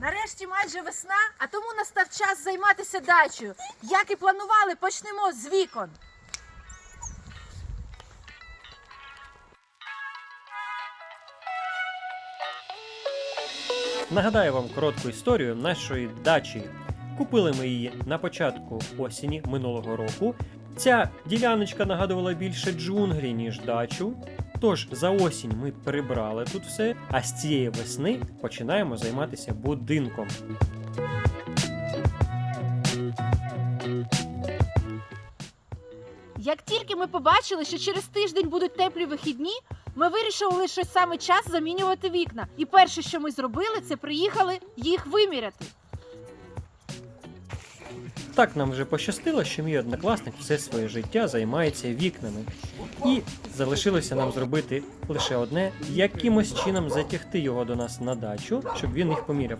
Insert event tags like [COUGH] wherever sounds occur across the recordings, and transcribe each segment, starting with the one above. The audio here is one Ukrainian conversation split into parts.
Нарешті майже весна, а тому настав час займатися дачею. Як і планували, почнемо з вікон. Нагадаю вам коротку історію нашої дачі. Купили ми її на початку осені минулого року. Ця діляночка нагадувала більше джунглі, ніж дачу. Тож за осінь ми прибрали тут все, а з цієї весни починаємо займатися будинком. Як тільки ми побачили, що через тиждень будуть теплі вихідні, ми вирішили, що саме час замінювати вікна. І перше, що ми зробили, це приїхали їх виміряти. Так нам вже пощастило, що мій однокласник все своє життя займається вікнами. І залишилося нам зробити лише одне якимось чином затягти його до нас на дачу, щоб він їх поміряв.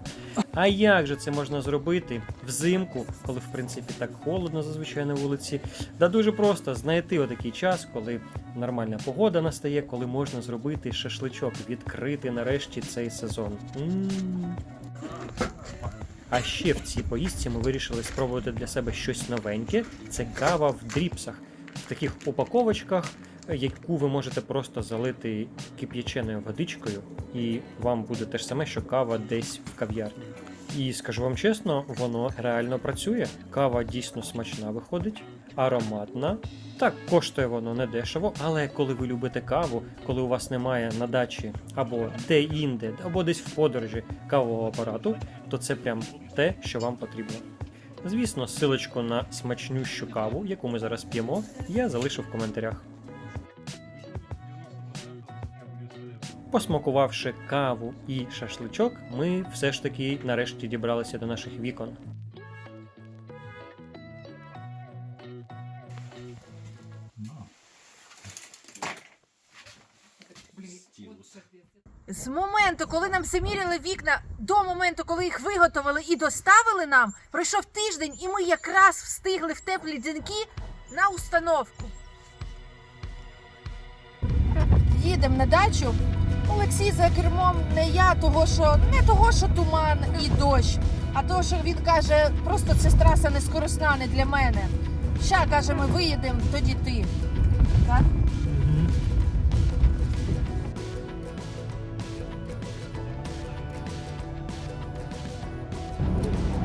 А як же це можна зробити взимку, коли в принципі так холодно зазвичай на вулиці? Да дуже просто знайти отакий час, коли нормальна погода настає, коли можна зробити шашличок, відкрити нарешті цей сезон. А ще в цій поїздці ми вирішили спробувати для себе щось новеньке. Це кава в дріпсах, в таких упаковочках, яку ви можете просто залити кип'яченою водичкою, і вам буде те ж саме, що кава десь в кав'ярні. І скажу вам чесно, воно реально працює. Кава дійсно смачна виходить, ароматна. Так, коштує воно не дешево, але коли ви любите каву, коли у вас немає на дачі або де-інде, або десь в подорожі кавового апарату, то це прям те, що вам потрібно. Звісно, силочку на смачнющу каву, яку ми зараз п'ємо, я залишу в коментарях. Посмакувавши каву і шашличок, ми все ж таки нарешті дібралися до наших вікон. З моменту, коли нам заміряли вікна, до моменту, коли їх виготовили і доставили нам, пройшов тиждень, і ми якраз встигли в теплі дзвінки на установку. Їдемо на дачу. Олексій за кермом не я, того що не того, що туман і дощ, а того, що він каже, просто це траса не скоросна, не для мене. Ща каже, ми виїдемо, тоді ти. Так?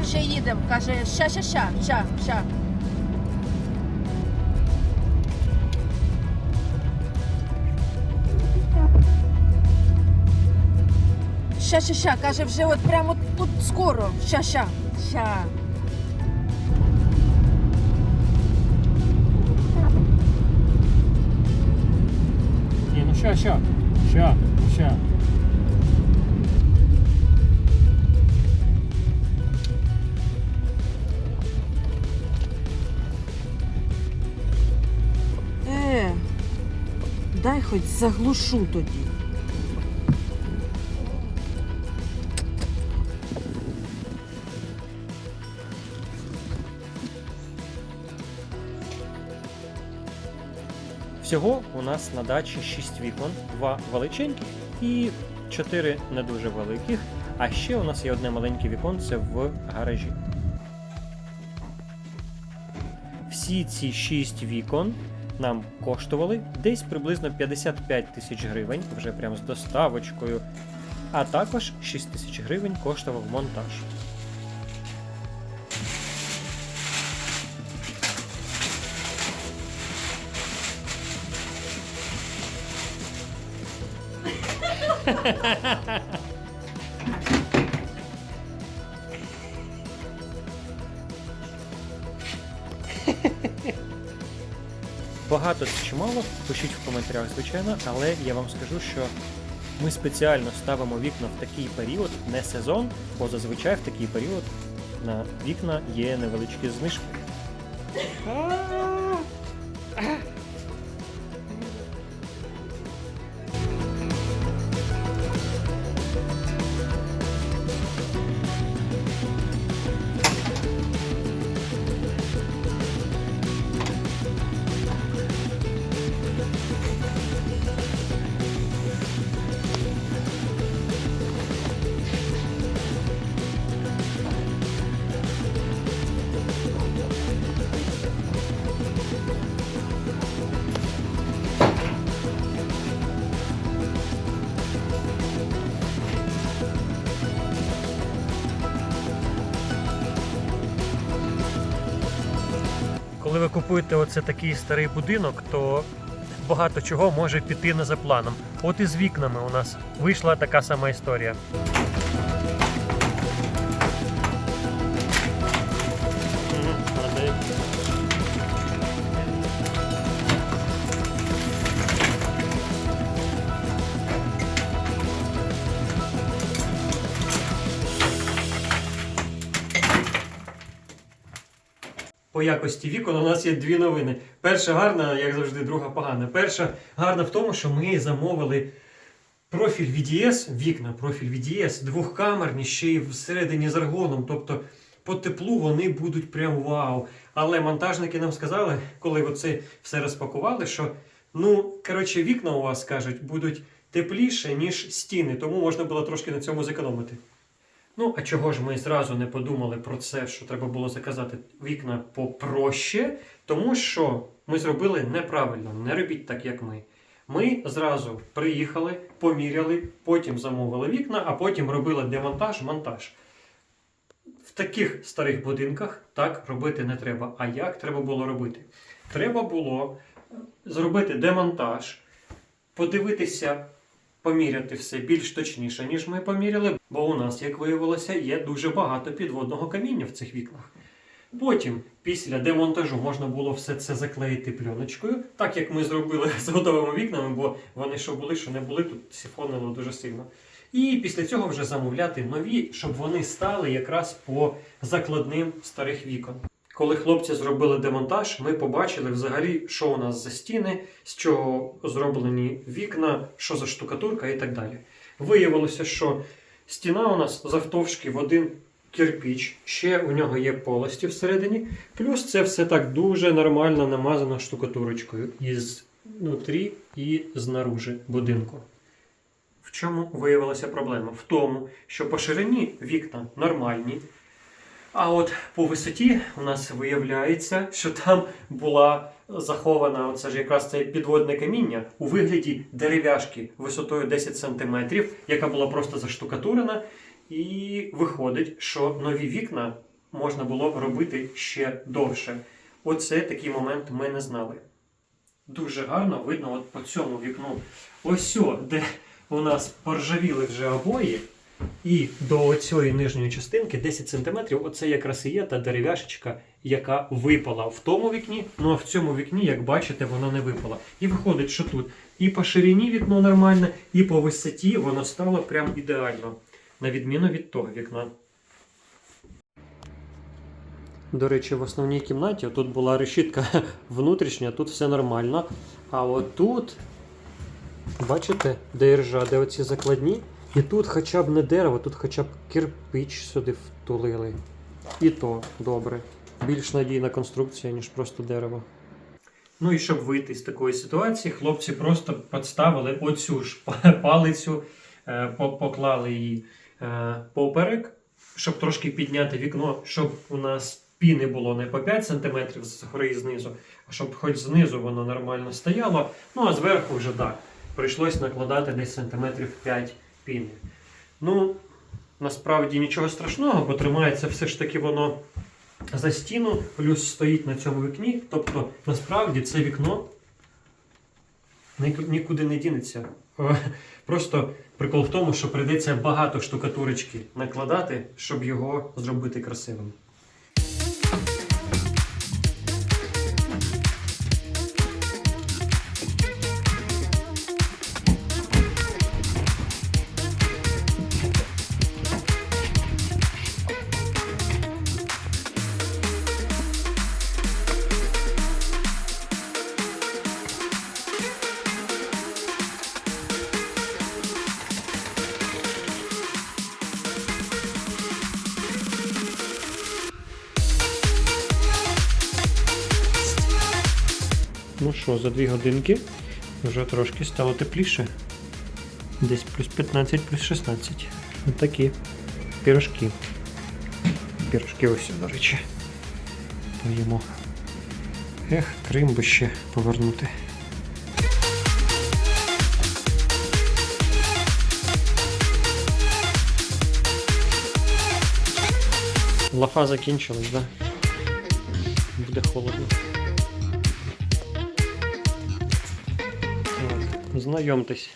Ще їдемо, каже, ща, ща, ща, ща, ща. Ща, ща, ща, каже, вже от прямо тут скоро. Ща, ща, ща. Ні, ну ща, ща, ща, ща. Е, дай хоч заглушу тоді. Всього у нас на дачі 6 вікон, 2 величеньких і 4 не дуже великих. А ще у нас є одне маленьке віконце в гаражі. Всі ці 6 вікон нам коштували десь приблизно 55 тисяч гривень, вже прям з доставочкою. А також 6 тисяч гривень коштував монтаж. Багато чи мало, пишіть в коментарях, звичайно, але я вам скажу, що ми спеціально ставимо вікна в такий період, не сезон, бо зазвичай в такий період на вікна є невеличкі знижки. Купуєте оце такий старий будинок, то багато чого може піти не за планом. От і з вікнами у нас вийшла така сама історія. Якості вікон у нас є дві новини. Перша гарна, як завжди, друга погана. Перша гарна в тому, що ми замовили профіль VDS, вікна, профіль VDS, двохкамерні, ще й всередині з аргоном. Тобто по теплу вони будуть прям вау. Але монтажники нам сказали, коли оце все розпакували, що ну, коротше, вікна у вас кажуть, будуть тепліше, ніж стіни, тому можна було трошки на цьому зекономити. Ну, а чого ж ми зразу не подумали про це, що треба було заказати вікна попроще? Тому що ми зробили неправильно, не робіть так, як ми. Ми зразу приїхали, поміряли, потім замовили вікна, а потім робили демонтаж, монтаж. В таких старих будинках так робити не треба. А як треба було робити? Треба було зробити демонтаж, подивитися поміряти все більш точніше, ніж ми поміряли, бо у нас, як виявилося, є дуже багато підводного каміння в цих вікнах. Потім, після демонтажу, можна було все це заклеїти пленочкою, так як ми зробили з готовими вікнами, бо вони що були, що не були, тут сифонило дуже сильно. І після цього вже замовляти нові, щоб вони стали якраз по закладним старих вікон. Коли хлопці зробили демонтаж, ми побачили взагалі, що у нас за стіни, з чого зроблені вікна, що за штукатурка і так далі. Виявилося, що стіна у нас завтовшки в один кирпіч, ще у нього є полості всередині, плюс це все так дуже нормально намазано штукатурочкою із внутрі і знаружи будинку. В чому виявилася проблема? В тому, що по ширині вікна нормальні, а от по висоті у нас виявляється, що там була захована оце ж якраз це підводне каміння у вигляді дерев'яшки висотою 10 см, яка була просто заштукатурена. І виходить, що нові вікна можна було б робити ще довше. Оце такий момент ми не знали. Дуже гарно видно от по цьому вікну. Ось, о, де у нас поржавіли вже обої. І до цієї нижньої частинки 10 см, оце якраз і є та дерев'яшечка, яка випала в тому вікні, ну а в цьому вікні, як бачите, воно не випала. І виходить, що тут і по ширині вікно нормальне, і по висоті воно стало прям ідеально, на відміну від того вікна. До речі, в основній кімнаті тут була решітка [LAUGHS] внутрішня, тут все нормально. А от тут, бачите, де ржа, де оці закладні. І тут хоча б не дерево, тут хоча б кирпич сюди втулили. І то добре. Більш надійна конструкція, ніж просто дерево. Ну і щоб вийти з такої ситуації, хлопці просто підставили оцю ж [LAUGHS] палицю, е, поклали її е, поперек, щоб трошки підняти вікно, щоб у нас піни було не по 5 см згори і знизу, а щоб хоч знизу воно нормально стояло. Ну а зверху вже так. Прийшлось накладати десь сантиметрів 5 піни. Ну, насправді нічого страшного, бо тримається все ж таки воно за стіну, плюс стоїть на цьому вікні. Тобто, насправді це вікно нікуди не дінеться. Просто прикол в тому, що прийдеться багато штукатурочки накладати, щоб його зробити красивим. Що, за дві годинки вже трошки стало тепліше. Десь плюс 15, плюс 16. Ось такі пірожки. Пірожки ось, до речі. Поїмо. Ех, Крим би ще повернути. Лафа закінчилась, да? Буде холодно. Знайомтесь.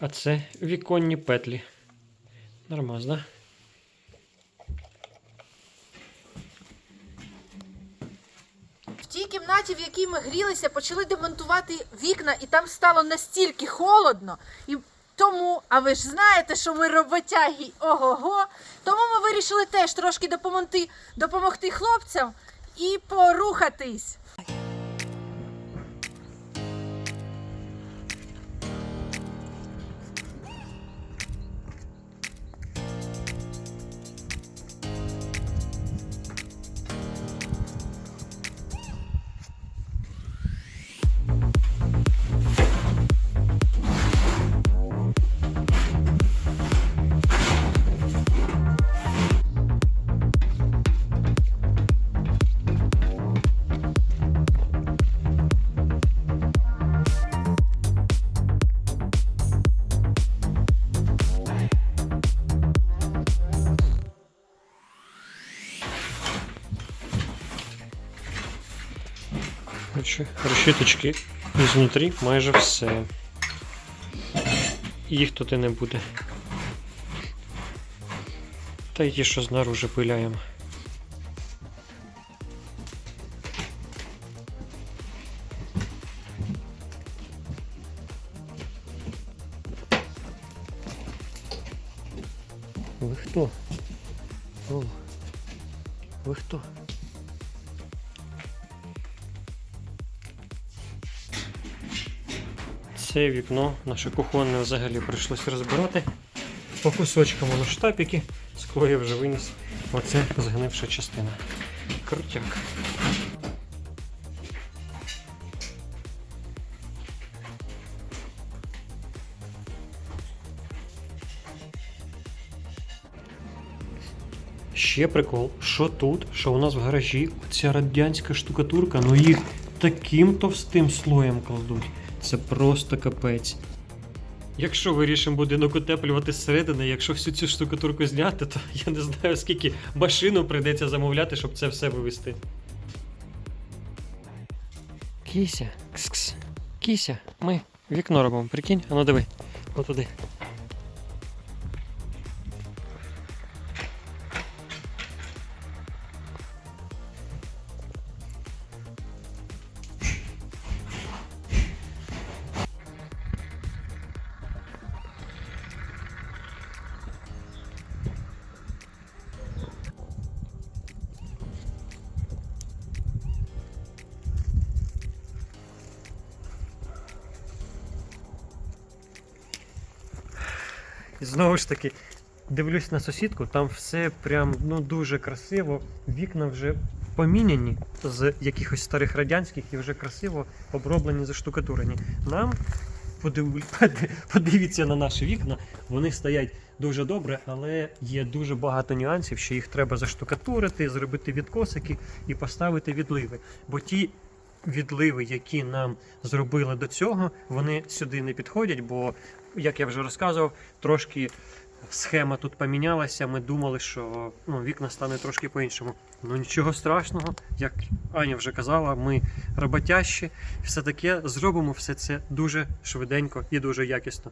А це віконні петлі. Нормас, да? В тій кімнаті, в якій ми грілися, почали демонтувати вікна, і там стало настільки холодно. І тому, а ви ж знаєте, що ми роботяги ого-го. Тому ми вирішили теж трошки допомогти, допомогти хлопцям і порухатись. Короче, решіточки ізнутрі майже все. Їх тут і не буде. Та й ті, що знаружи пиляємо. Це вікно наше кухонне взагалі прийшлося розбирати. По кусочкам воно штапіки, скло я вже виніс. Оце згнивша частина. Крутяк. Ще прикол, що тут, що у нас в гаражі оця радянська штукатурка, ну їх таким товстим слоєм кладуть. Це просто капець. Якщо вирішимо будинок утеплювати зсередини, якщо всю цю штукатурку зняти, то [LAUGHS] я не знаю, скільки машину прийдеться замовляти, щоб це все вивезти. Кіся, кс-кс. Кіся, ми вікно робимо, прикинь, а ну диви, отуди. Ж таки, дивлюсь на сусідку, там все прям ну дуже красиво. Вікна вже поміняні з якихось старих радянських і вже красиво оброблені, заштукатурені. Нам подив... [LAUGHS] подивіться на наші вікна, вони стоять дуже добре, але є дуже багато нюансів, що їх треба заштукатурити, зробити відкосики і поставити відливи. Бо ті відливи, які нам зробили до цього, вони сюди не підходять, бо, як я вже розказував, трошки схема тут помінялася. Ми думали, що ну, вікна стане трошки по-іншому. Ну нічого страшного, як Аня вже казала, ми роботящі, все таке зробимо все це дуже швиденько і дуже якісно.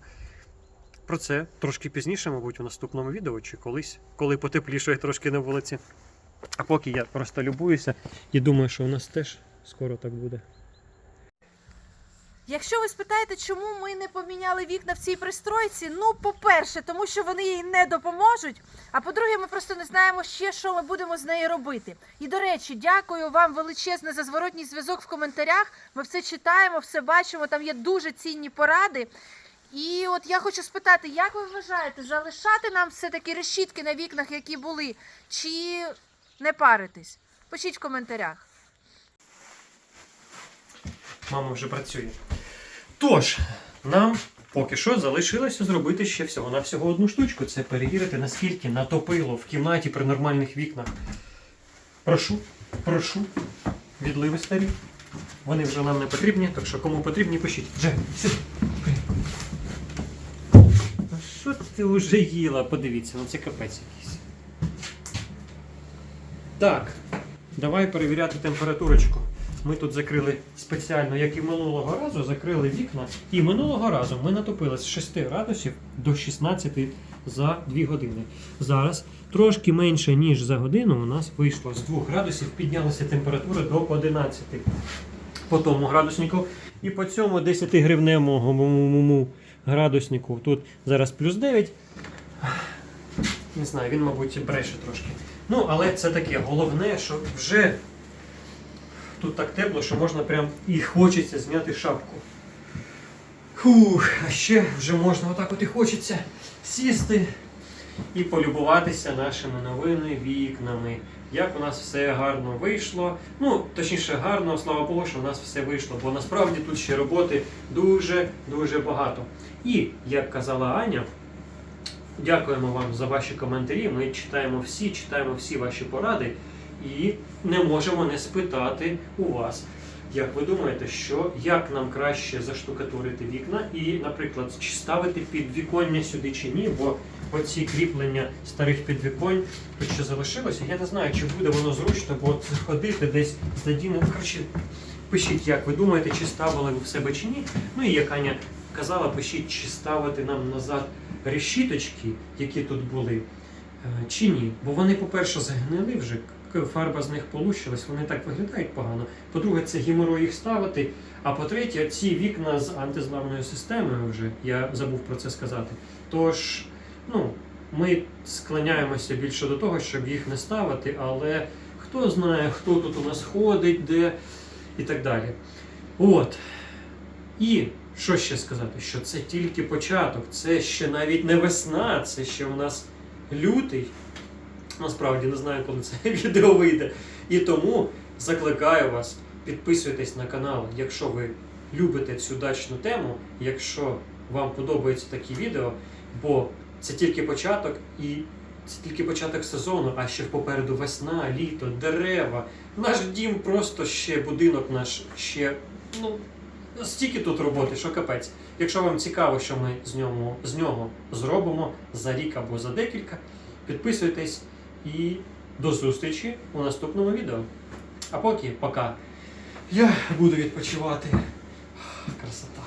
Про це трошки пізніше, мабуть, у наступному відео чи колись, коли потеплішає трошки на вулиці. А поки я просто любуюся і думаю, що у нас теж скоро так буде. Якщо ви спитаєте, чому ми не поміняли вікна в цій пристройці, ну, по-перше, тому що вони їй не допоможуть. А по-друге, ми просто не знаємо ще, що ми будемо з нею робити. І до речі, дякую вам величезне за зворотній зв'язок в коментарях. Ми все читаємо, все бачимо. Там є дуже цінні поради. І от я хочу спитати, як ви вважаєте, залишати нам все-таки решітки на вікнах, які були, чи не паритись? Пишіть в коментарях. Мама вже працює. Тож, нам поки що залишилося зробити ще всього на всього одну штучку. Це перевірити, наскільки натопило в кімнаті при нормальних вікнах. Прошу, прошу, відливи старі. Вони вже нам не потрібні, так що кому потрібні, пишіть. Дже, сюди. Що ти вже їла? Подивіться, ну це капець якийсь. Так, давай перевіряти температурочку. Ми тут закрили спеціально, як і минулого разу, закрили вікна. І минулого разу ми натопили з 6 градусів до 16 за 2 години. Зараз трошки менше, ніж за годину, у нас вийшло з 2 градусів, піднялася температура до 11 по тому градуснику. І по цьому 10 гривневому градуснику тут зараз плюс 9. Не знаю, він, мабуть, бреше трошки. Ну, але це таке. Головне, що вже тут так тепло, що можна прям і хочеться зняти шапку. Фух, а ще вже можна отак от і хочеться сісти і полюбуватися нашими новими вікнами. Як у нас все гарно вийшло. Ну, точніше, гарно, слава Богу, що у нас все вийшло, бо насправді тут ще роботи дуже-дуже багато. І, як казала Аня, дякуємо вам за ваші коментарі. Ми читаємо всі, читаємо всі ваші поради і не можемо не спитати у вас. Як ви думаєте, що як нам краще заштукатурити вікна і, наприклад, чи ставити підвіконня сюди чи ні, бо оці кріплення старих підвіконь тут ще залишилося. Я не знаю, чи буде воно зручно, бо ходити десь задіну. Коротше, пишіть, як ви думаєте, чи ставили ви в себе чи ні. Ну і як Аня казала, пишіть, чи ставити нам назад решіточки, які тут були, е, чи ні. Бо вони, по-перше, загнили вже, фарба з них полущилась, вони так виглядають погано. По-друге, це геморой їх ставити. А по-третє, ці вікна з антизламною системою вже, я забув про це сказати. Тож, ну, ми склоняємося більше до того, щоб їх не ставити, але хто знає, хто тут у нас ходить, де і так далі. От. І що ще сказати? Що це тільки початок, це ще навіть не весна, це ще у нас лютий. Насправді не знаю, коли це [LAUGHS] відео вийде. І тому закликаю вас, підписуйтесь на канал, якщо ви любите цю дачну тему, якщо вам подобаються такі відео, бо це тільки початок і це тільки початок сезону, а ще попереду весна, літо, дерева. Наш дім просто ще будинок наш ще ну стільки тут роботи, що капець. Якщо вам цікаво, що ми з нього, з нього зробимо за рік або за декілька, підписуйтесь і до зустрічі у наступному відео. А поки пока. Я буду відпочивати. Красота.